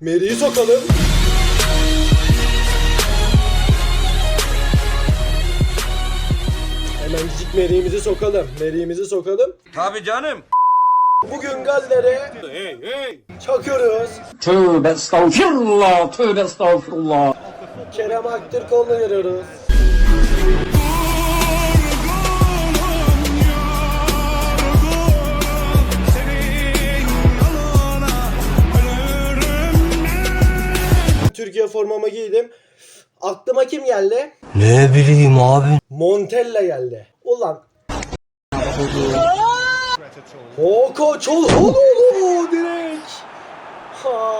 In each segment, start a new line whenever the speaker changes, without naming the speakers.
Meri'yi sokalım. Hemencik Meri'mizi sokalım. Meri'mizi sokalım.
Tabii canım.
Bugün Galler'e çakıyoruz.
Tövbe estağfirullah, tövbe estağfirullah.
Kerem Aktürkoğlu'nu görüyoruz. Türkiye formamı giydim. Aklıma kim geldi?
Ne bileyim abi.
Montella geldi. Ulan. Hoko Çolhanoğlu direkt. Ha.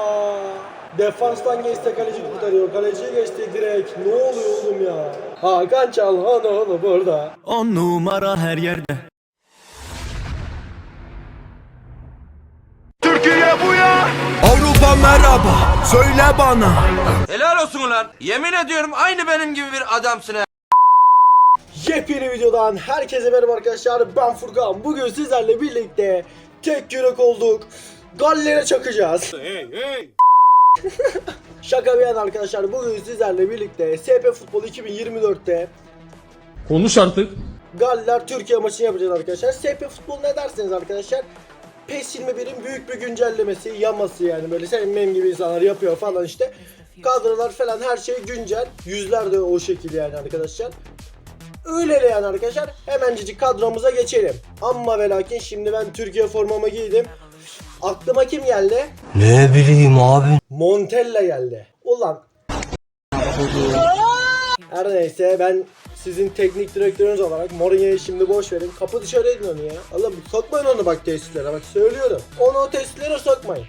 Defanstan geçti kaleci kurtarıyor. Kaleciyi geçti direkt. Ne oluyor oğlum ya? Hakan Çalhanoğlu burada.
On numara her yerde.
Merhaba, söyle bana.
Helal olsun ulan. Yemin ediyorum aynı benim gibi bir adamsın ha.
Yepyeni videodan herkese merhaba arkadaşlar. Ben Furkan. Bugün sizlerle birlikte tek yürek olduk. Galler'e çakacağız. Şaka bir yana arkadaşlar. Bugün sizlerle birlikte SP Futbol 2024'te
Konuş artık.
Galler Türkiye maçını yapacağız arkadaşlar. SP Futbol ne derseniz arkadaşlar PES 21'in büyük bir güncellemesi, yaması yani böyle senin benim gibi insanlar yapıyor falan işte. Kadrolar falan her şey güncel. Yüzler de o şekilde yani arkadaşlar. Öyle yani arkadaşlar. Hemencik kadromuza geçelim. Amma ve lakin şimdi ben Türkiye formamı giydim. Aklıma kim geldi?
Ne bileyim abi.
Montella geldi. Ulan. Her neyse ben sizin teknik direktörünüz olarak Mourinho'yu şimdi boş verin. Kapı dışarı edin onu ya. Allah sokmayın onu bak tesislere bak söylüyorum. Onu o tesislere sokmayın.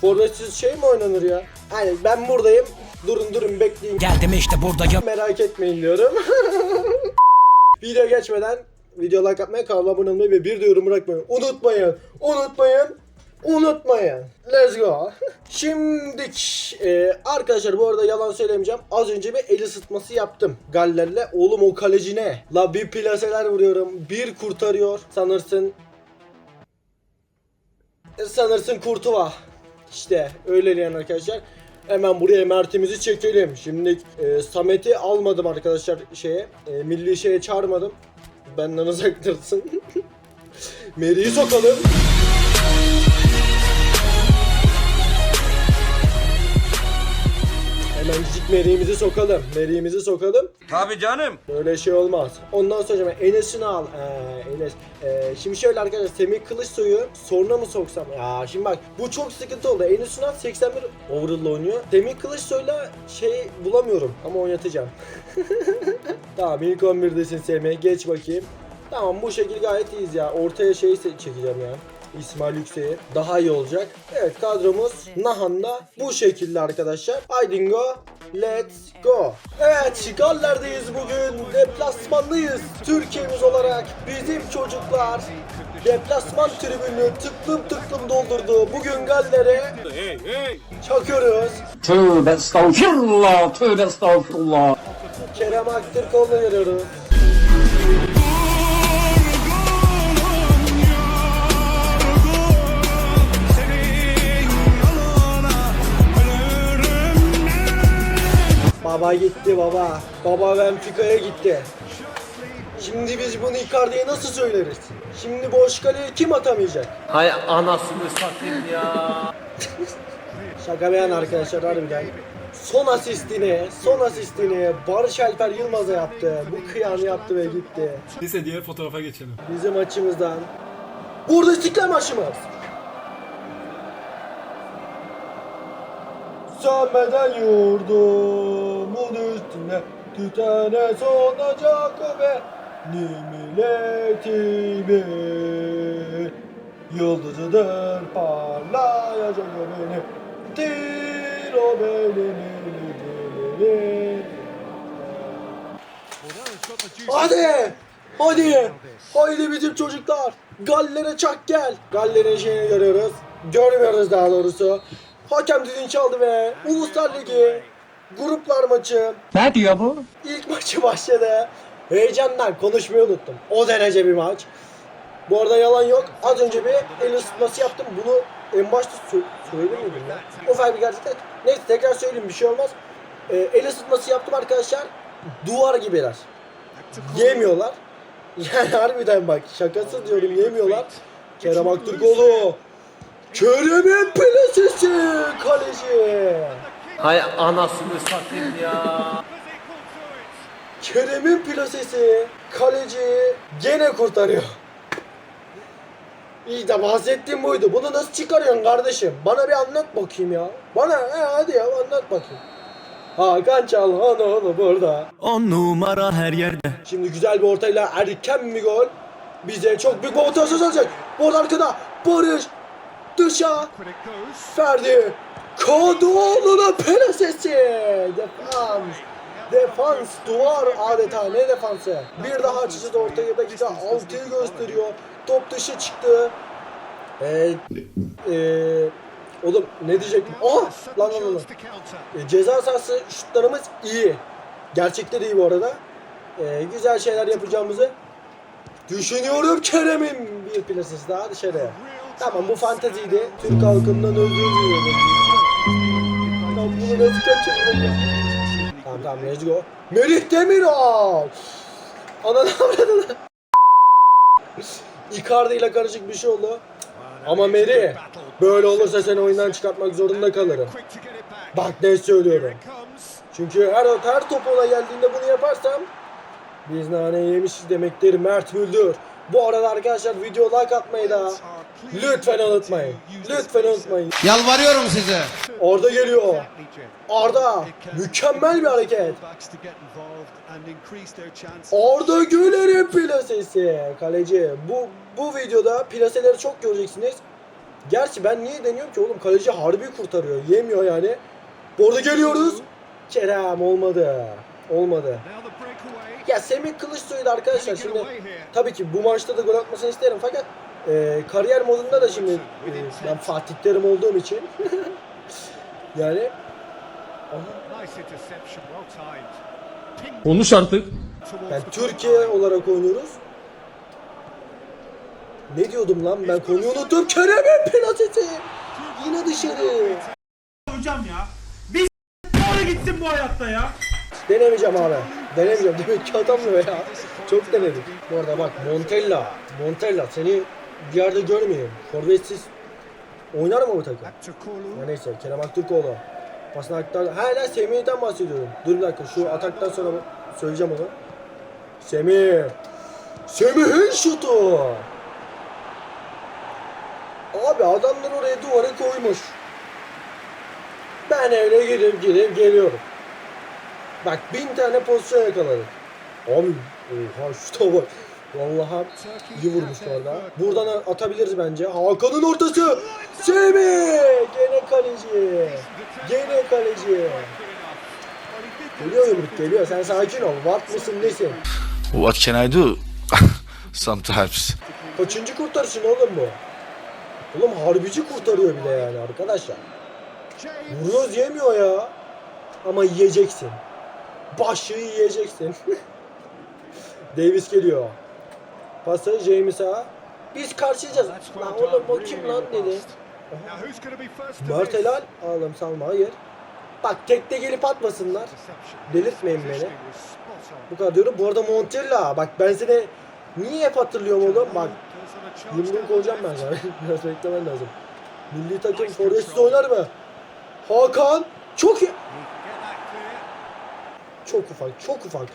Forvetsiz şey mi oynanır ya? Hani ben buradayım. Durun durun bekleyin.
Geldim işte buradayım.
Merak etmeyin diyorum. Video geçmeden video like atmayı, kanala abone olmayı ve bir de yorum bırakmayı unutmayın. Unutmayın. Unutmayın. Let's go. Şimdi e, arkadaşlar bu arada yalan söylemeyeceğim. Az önce bir el ısıtması yaptım Galler'le. Oğlum o kaleci ne? La bir plaseler vuruyorum. Bir kurtarıyor. Sanırsın sanırsın Kurtuva. İşte öyle yani arkadaşlar. Hemen buraya Mert'imizi çekelim. Şimdi e, Samet'i almadım arkadaşlar şeye. E, milli şeye çağırmadım. Benden uzak dursun. Meri'yi sokalım. Hemencik Meri'mizi sokalım. Meri'mizi sokalım.
Tabii canım.
Böyle şey olmaz. Ondan sonra ben Enes'ini al. Ee, Enes. Ee, şimdi şöyle arkadaşlar Semih Kılıçsoy'u soruna mı soksam? Ya şimdi bak bu çok sıkıntı oldu. Enes Ünal 81 overall oynuyor. Semih Kılıçsoy'la şey bulamıyorum ama oynatacağım. tamam ilk 11'desin Semih. Geç bakayım. Tamam bu şekil gayet iyiyiz ya. Ortaya şeyi çekeceğim ya. İsmail Yüksek'i. Daha iyi olacak. Evet kadromuz Nahan'da bu şekilde arkadaşlar. Haydi go. Let's go. Evet Galler'deyiz bugün. Deplasmandayız. Türkiye'miz olarak bizim çocuklar deplasman tribünü tıklım tıklım doldurdu. Bugün Galler'e çakıyoruz.
Tövbe estağfirullah, tövbe estağfirullah.
Kerem Aktürkoğlu'nu görüyoruz. Baba gitti baba. Baba Benfica'ya gitti. Şimdi biz bunu Icardi'ye nasıl söyleriz? Şimdi boş kaleye kim atamayacak?
Hay anasını satayım ya.
Şaka beyan arkadaşlar harbiden. Son asistini, son asistini Barış Alper Yılmaz'a yaptı. Bu kıyanı yaptı ve gitti.
Neyse diğer fotoğrafa geçelim.
Bizim açımızdan. Burada İstiklal maçımız. Sönmeden yurdumun üstüne tütene sonacak ve milletimin yıldızıdır parlayacak o benim Dir o benim benim Hadi! Hadi! Haydi bizim çocuklar! Galler'e çak gel! Galler'in şeyini görüyoruz. Görmüyoruz daha doğrusu. Hakem düdüğünü çaldı ve Uluslar Ligi gruplar maçı
Ne diyor bu?
ilk maçı başladı. Heyecandan konuşmayı unuttum. O derece bir maç. Bu arada yalan yok. Az önce bir el ısıtması yaptım. Bunu en başta sö- söyledim miydim ya? Ufak bir gerçekten. Neyse tekrar söyleyeyim bir şey olmaz. Ee, el ısıtması yaptım arkadaşlar. Duvar gibiler. Yemiyorlar. Yani harbiden bak şakası diyorum yemiyorlar. Kerem Aktürkoğlu. Kerem'in plasesi kaleci.
Hay anasını satayım ya.
Kerem'in plasesi kaleci gene kurtarıyor. İşte bahsettiğim buydu. Bunu nasıl çıkarıyorsun kardeşim? Bana bir anlat bakayım ya. Bana he, hadi ya anlat bakayım. Hakan Çalhanoğlu burada.
On numara her yerde
Şimdi güzel bir ortayla erken bir gol. Bize çok büyük bir motivasyon olacak. Burada arkada Barış. Dışa. Ferdi. Kadıoğlu'nun plasesi. Defans. Defans duvar adeta ne defansı. Bir daha açacağız ortaya dakika 6'yı gösteriyor. Top dışı çıktı. Ee, ee, oğlum ne diyecektim? Ah! Lan lan lan. E, ceza sahası şutlarımız iyi. Gerçekten iyi bu arada. E, güzel şeyler yapacağımızı düşünüyorum Kerem'in bir plasesi daha dışarı. Tamam bu fanteziydi. Türk halkından özür diliyorum. Bunu nasıl kaçırdım Tamam tamam let's go. Merih Demiral. Ananı avradını. Icardi ile karışık bir şey oldu. Ama Merih böyle olursa seni oyundan çıkartmak zorunda kalırım. Bak ne söylüyorum. Çünkü her, her top ona geldiğinde bunu yaparsam biz nane yemişiz demektir Mert Müldür. Bu arada arkadaşlar video like atmayı da lütfen unutmayın. Lütfen unutmayın.
Yalvarıyorum size.
Arda geliyor. Arda mükemmel bir hareket. Arda Güler'in plasesi. Kaleci. Bu bu videoda plaseleri çok göreceksiniz. Gerçi ben niye deniyorum ki oğlum kaleci harbi kurtarıyor. Yemiyor yani. Bu arada geliyoruz. Kerem olmadı. Olmadı. Ya Semih Kılıçsoy'du arkadaşlar şimdi tabii ki bu maçta da gol atmasını isterim fakat e, kariyer modunda da şimdi e, ben Fatih Terim olduğum için yani
Konuş artık.
yani Türkiye olarak oynuyoruz. Ne diyordum lan ben konuyu unuttum. Kerem'in plasesi. Yine dışarı.
Hocam ya. Bir doğru gitsin bu hayatta ya.
Denemeyeceğim abi. Denemeyeceğim. Demek ki atamıyor ya. Çok denedik. Bu arada bak Montella. Montella seni bir yerde görmeyeyim. Forvetsiz oynar mı bu takım? Ya neyse Kerem Aktürkoğlu. Pasını aktar. Ha lan Semih'ten bahsediyorum. Dur bir dakika şu ataktan sonra söyleyeceğim onu. Semih. Semih'in şutu. Abi adamlar oraya duvarı koymuş. Ben öyle gidip gidip geliyorum. Bak bin tane pozisyon yakaladık. Abi oha şuta bak. Vallahi iyi vurmuş bu arada. Buradan atabiliriz bence. Hakan'ın ortası. Semih. Gene kaleci. Gene kaleci. Geliyor yumruk geliyor. Sen sakin ol. Watt mısın nesin?
What can I do? Sometimes.
Kaçıncı kurtarışın oğlum bu? Oğlum harbici kurtarıyor bir de yani arkadaşlar. Vuruyoruz yemiyor ya. Ama yiyeceksin. Başı yiyeceksin. Davis geliyor. Pası James'a. Biz karşılayacağız. Lan oğlum o kim lan dedi. Mert helal. Oğlum salma hayır. Bak tekte gelip atmasınlar. Delirtmeyin beni. Bu kadar diyorum. Bu arada Montella. Bak ben seni niye hep hatırlıyorum oğlum? Bak yumruğu koyacağım ben sana. Biraz beklemen lazım. Milli takım forvetsiz oynar mı? Hakan. Çok iyi. Çok ufak. Çok ufak.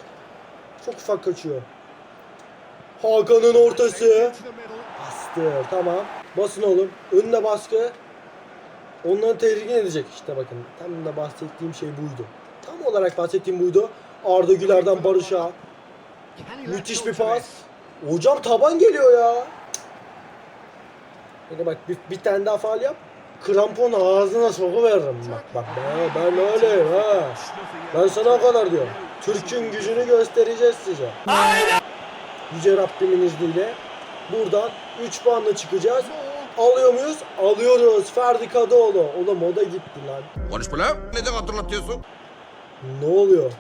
Çok ufak kaçıyor. Hakan'ın ortası. Bastır. Tamam. Basın oğlum. Önüne baskı. Onları tedirgin edecek işte bakın. Tam da bahsettiğim şey buydu. Tam olarak bahsettiğim buydu. Arda Güler'den Barış'a. Müthiş bir pas. Hocam taban geliyor ya. Hadi bak bir, bir tane daha faal yap. Krampon ağzına sokuveririm bak bak ben, ben öyleyim ha. Ben sana o kadar diyorum. Türk'ün gücünü göstereceğiz size. Yüce Rabbimin izniyle buradan 3 puanla çıkacağız. Alıyor muyuz? Alıyoruz. Ferdi Kadıoğlu. Oğlum o da gitti lan.
Konuşma lan. Neden hatırlatıyorsun?
Ne oluyor?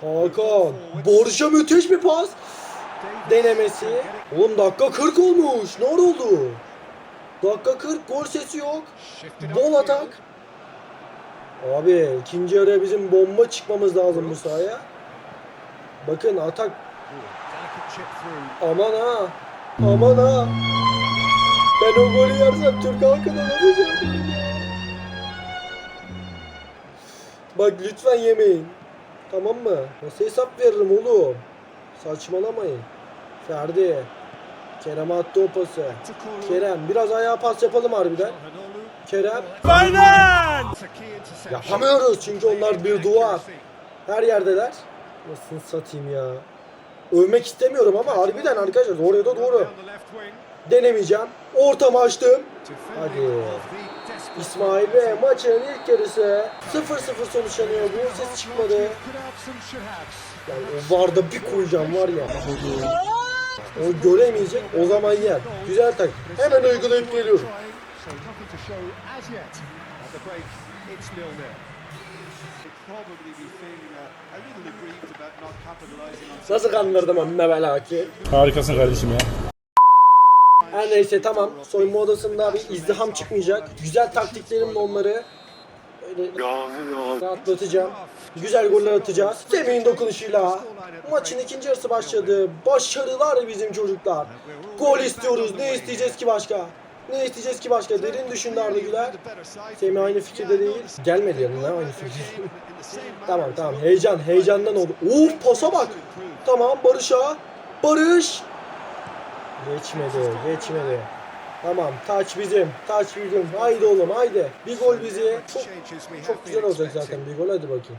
Hakan. Barış'a müthiş bir pas. denemesi. Oğlum dakika 40 olmuş. Ne oldu? Dakika 40 gol sesi yok. Bol atak. Abi ikinci yarıya bizim bomba çıkmamız lazım bu sahaya. Bakın atak. Aman ha. Aman ha. Ben o golü yersem Türk halkına ne diyeceğim? Bak lütfen yemeyin. Tamam mı? Nasıl hesap veririm oğlum? Saçmalamayın. Ferdi. Kerem attı o pası. Kerem biraz ayağa pas yapalım harbiden. Kerem.
Aynen.
Yapamıyoruz çünkü onlar bir duvar. Her yerdeler. Nasıl satayım ya. Övmek istemiyorum ama harbiden arkadaşlar oraya da doğru. Denemeyeceğim. Ortamı açtım. Hadi. İsmail Bey maçın ilk yarısı 0-0 sonuçlanıyor. Bu ses çıkmadı. Yani o varda bir koyacağım var ya. O göremeyecek o zaman yer. Güzel tak. Hemen uygulayıp geliyorum. Nasıl kandırdım amma belaki?
Harikasın kardeşim ya.
Her neyse tamam. Soyunma odasında bir izdiham çıkmayacak. Güzel taktiklerimle onları rahatlatacağım. Güzel goller atacağız. Semih'in dokunuşuyla. Maçın ikinci yarısı başladı. Başarılar bizim çocuklar. Gol istiyoruz. Ne isteyeceğiz ki başka? Ne isteyeceğiz ki başka? Derin düşündü Arda Güler. Semih aynı fikirde değil. Gelmedi yanına aynı fikir. tamam tamam heyecan heyecandan oldu. Uf pasa bak. Tamam Barış'a. Barış. Geçmedi, geçmedi. Tamam, taç bizim, taç bizim. Haydi oğlum, haydi. Bir gol bizi. Çok, çok güzel olacak zaten bir gol. Hadi bakayım.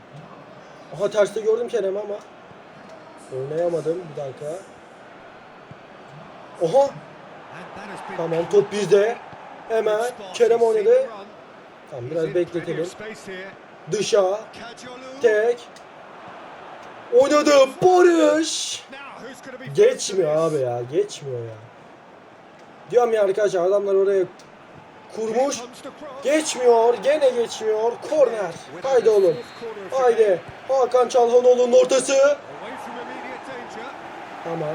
Aha terste gördüm Kerem ama. Oynayamadım. Bir dakika. Oha. Tamam top bizde. Hemen Kerem oynadı. Tamam biraz bekletelim. Dışa. Tek. Oynadı Barış. Geçmiyor abi ya, geçmiyor ya. Diyorum ya arkadaşlar adamlar oraya kurmuş. Geçmiyor, gene geçmiyor. Korner. Haydi oğlum. Haydi. Hakan Çalhanoğlu'nun ortası. Tamam.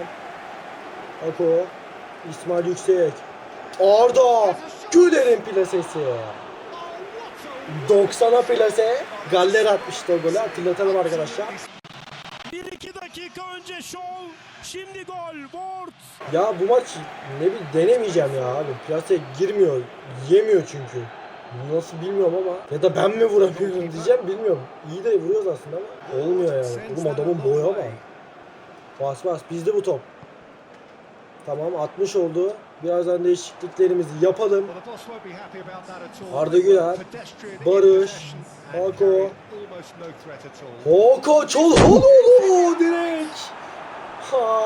Ako. İsmail Yüksek. Arda. Güler'in plasesi. 90'a plase. Galler atmıştı o golü. Hatırlatalım arkadaşlar.
1-2 dakika önce şov. Şimdi gol. Ward.
Ya bu maç ne bir denemeyeceğim ya abi. Plase girmiyor. Yemiyor çünkü. Nasıl bilmiyorum ama. Ya da ben mi vuramıyorum diyeceğim bilmiyorum. İyi de vuruyoruz aslında ama olmuyor yani. Oğlum adamın boya bak. Bas bas bizde bu top. Tamam 60 oldu. Birazdan değişikliklerimizi yapalım. Arda Güler, Barış, Hako, Hoko Çolhanoğlu direkt. Ha.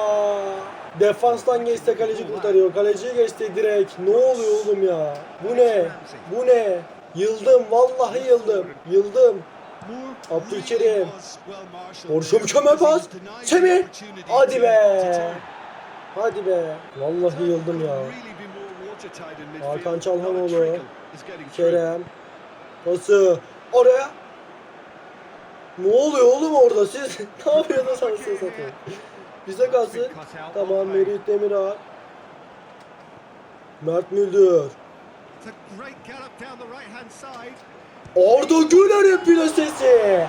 Defanstan geçti kaleci kurtarıyor. Kaleciyi geçti direkt. Ne oluyor oğlum ya? Bu ne? Bu ne? Yıldım vallahi yıldım. Yıldım. Abdülkerim. Borşa mükemmel pas. Semih. Hadi be. Hadi be. Vallahi yıldım ya. Hakan Çalhanoğlu. Kerem. Pası. Oraya. Ne oluyor oğlum orada siz? ne yapıyorsunuz anasını satayım? Bize kalsın. Tamam Merit Demiral. Mert Müldür. Arda Güler'in plasesi.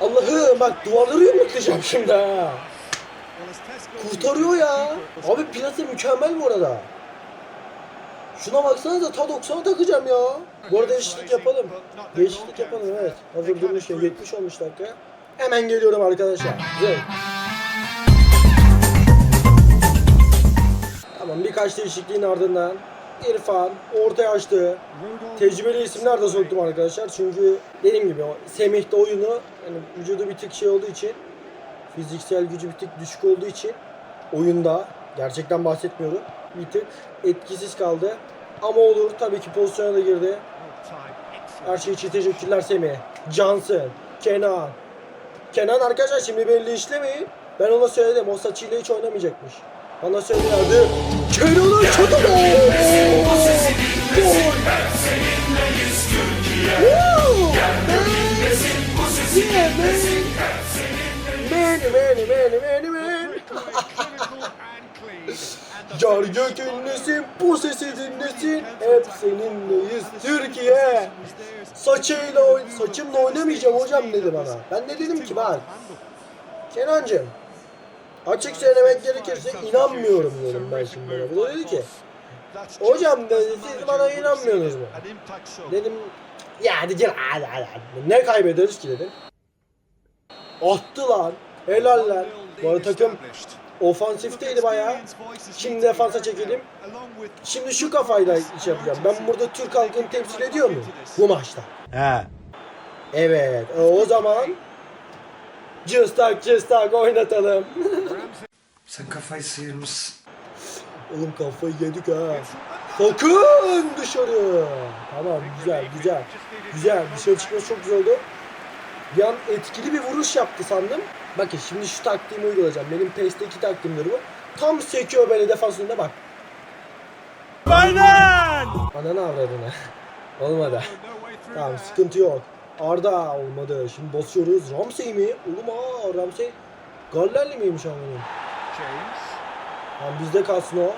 Allah'ım bak duvarları yumruklayacağım şimdi ha. Kurtarıyor ya. Abi plase mükemmel bu arada. Şuna baksanıza ta 90'a takacağım ya. Bu arada değişiklik yapalım. Değişiklik yapalım evet. Hazır durmuş ya 70 olmuş dakika. Hemen geliyorum arkadaşlar. Güzel. Tamam birkaç değişikliğin ardından İrfan ortaya açtı. Tecrübeli isimler de soktum arkadaşlar. Çünkü dediğim gibi o Semih'te oyunu yani vücudu bir tık şey olduğu için fiziksel gücü bir tık düşük olduğu için oyunda gerçekten bahsetmiyorum. Bir tık etkisiz kaldı. Ama olur tabii ki pozisyona da girdi. Her şey için teşekkürler Semih. Johnson, Kenan. Kenan arkadaşlar şimdi belli işlemeyin. Ben ona söyledim. O saçıyla hiç oynamayacakmış. Bana söylüyordu. Kenan'ın şutu gol! Man, man, man, man, man. Car gök bu sesi dinlesin. Hep seninleyiz Türkiye. Saçıyla oyn saçımla oynamayacağım hocam dedi bana. Ben de dedim ki bak. Kenancığım. Açık söylemek gerekirse inanmıyorum dedim ben şimdi. Bu da dedi ki hocam dedi siz bana inanmıyorsunuz mu? Dedim ya hadi gel hadi. hadi. Ne kaybederiz ki dedim. Attı lan. Helal lan. Bu arada takım ofansifteydi bayağı. Şimdi defansa çekelim. Şimdi şu kafayla iş yapacağım. Ben burada Türk halkını temsil ediyor muyum? Bu maçta.
He.
Evet. e, O zaman cıstak cıstak oynatalım.
Sen kafayı sıyırmışsın.
Oğlum kafayı yedik ha. Sakın dışarı. Tamam güzel güzel. Güzel dışarı çıkması çok güzel oldu. Bir an etkili bir vuruş yaptı sandım. Bakın şimdi şu taktiğimi uygulayacağım. Benim PES'teki taktiğimdir bu. Tam sekiyor böyle defans önüne bak.
Aynen.
Ananı avradını. Olmadı. Tamam sıkıntı yok. Arda olmadı. Şimdi basıyoruz. Ramsey mi? Oğlum aa Ramsey Gallerli miymiş anlayayım. Tamam bizde kalsın o.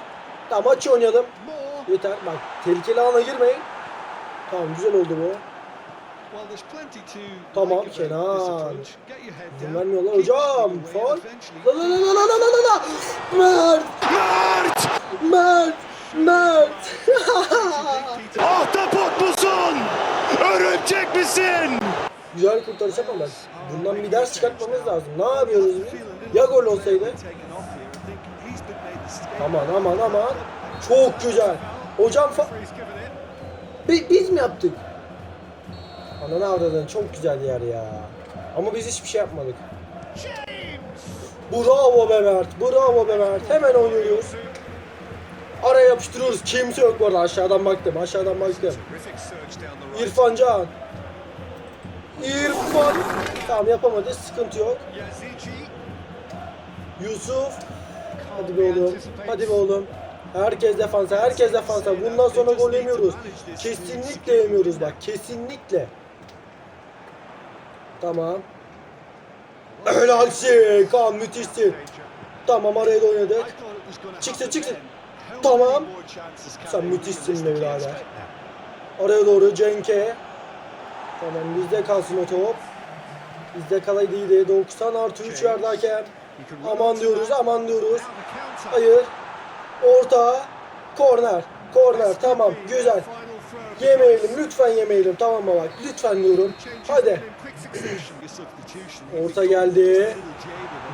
Tamam maçı oynayalım. Yeter bak tehlikeli alana girmeyin. Tamam güzel oldu bu. Tamam Kenan. İzin vermiyorlar hocam. Faul. La la la la la la la la. Mert. Mert. Mert. Mert.
Ahtapot musun? Örümcek misin?
Güzel kurtarış ama bak. Bundan bir ders çıkartmamız lazım. Ne yapıyoruz biz? Ya gol olsaydı? Aman aman aman. Çok güzel. Hocam fa... Bi- biz mi yaptık? Ananı avradın çok güzel yer ya. Ama biz hiçbir şey yapmadık. Bravo be Mert. Bravo be Mert. Hemen oynuyoruz. Araya yapıştırıyoruz. Kimse yok bu. Aşağıdan baktım. Aşağıdan baktım. İrfan Can. İrfan. Tamam yapamadı. Sıkıntı yok. Yusuf. Hadi be oğlum. Hadi be oğlum. Herkes defansa. Herkes defansa. Bundan sonra gol yemiyoruz. Kesinlikle yemiyoruz bak. Kesinlikle. Tamam. Helalsin. Kaan müthişsin. Tamam araya da oynadık. Çıksın çıksın. Tamam. Sen müthişsin be birader. Oraya doğru Cenk'e. Tamam bizde kalsın o top. Bizde kalaydı iyiydi. 90 artı 3 verdi hakem. Aman diyoruz aman diyoruz. Hayır. Orta. Korner. Korner tamam güzel. Yemeyelim lütfen yemeyelim tamam mı bak lütfen diyorum. Hadi. Orta geldi.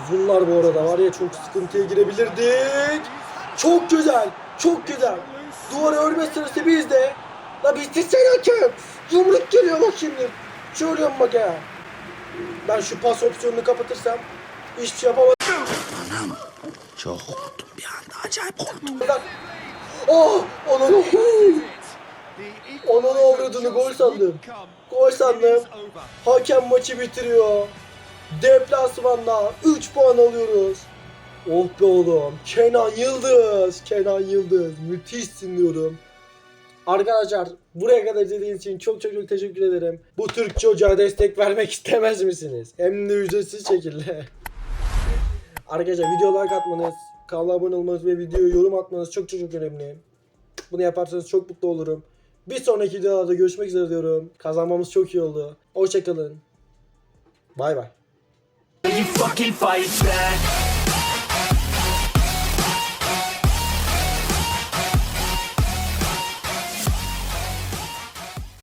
Uzunlar bu arada var ya çok sıkıntıya girebilirdik. Çok güzel. Çok güzel. Duvarı örme sırası bizde. La bizde sen hakem. Yumruk geliyor bak şimdi. Söylüyorum bak ya. Ben şu pas opsiyonunu kapatırsam hiçbir şey yapamam.
Çok korktum bir anda acayip korktum.
Oh! Onun Onun avradını gol sandım. Gol sandım. Hakem maçı bitiriyor. Deplasmanda 3 puan alıyoruz. Oh be oğlum. Kenan Yıldız. Kenan Yıldız. Müthişsin diyorum. Arkadaşlar buraya kadar izlediğiniz için çok çok çok teşekkür ederim. Bu Türk çocuğa destek vermek istemez misiniz? Hem de ücretsiz şekilde. Arkadaşlar video like atmanız, kanala abone olmanız ve videoya yorum atmanız çok çok çok önemli. Bunu yaparsanız çok mutlu olurum. Bir sonraki videolarda görüşmek üzere diyorum. Kazanmamız çok iyi oldu. Hoşçakalın. Bay bay.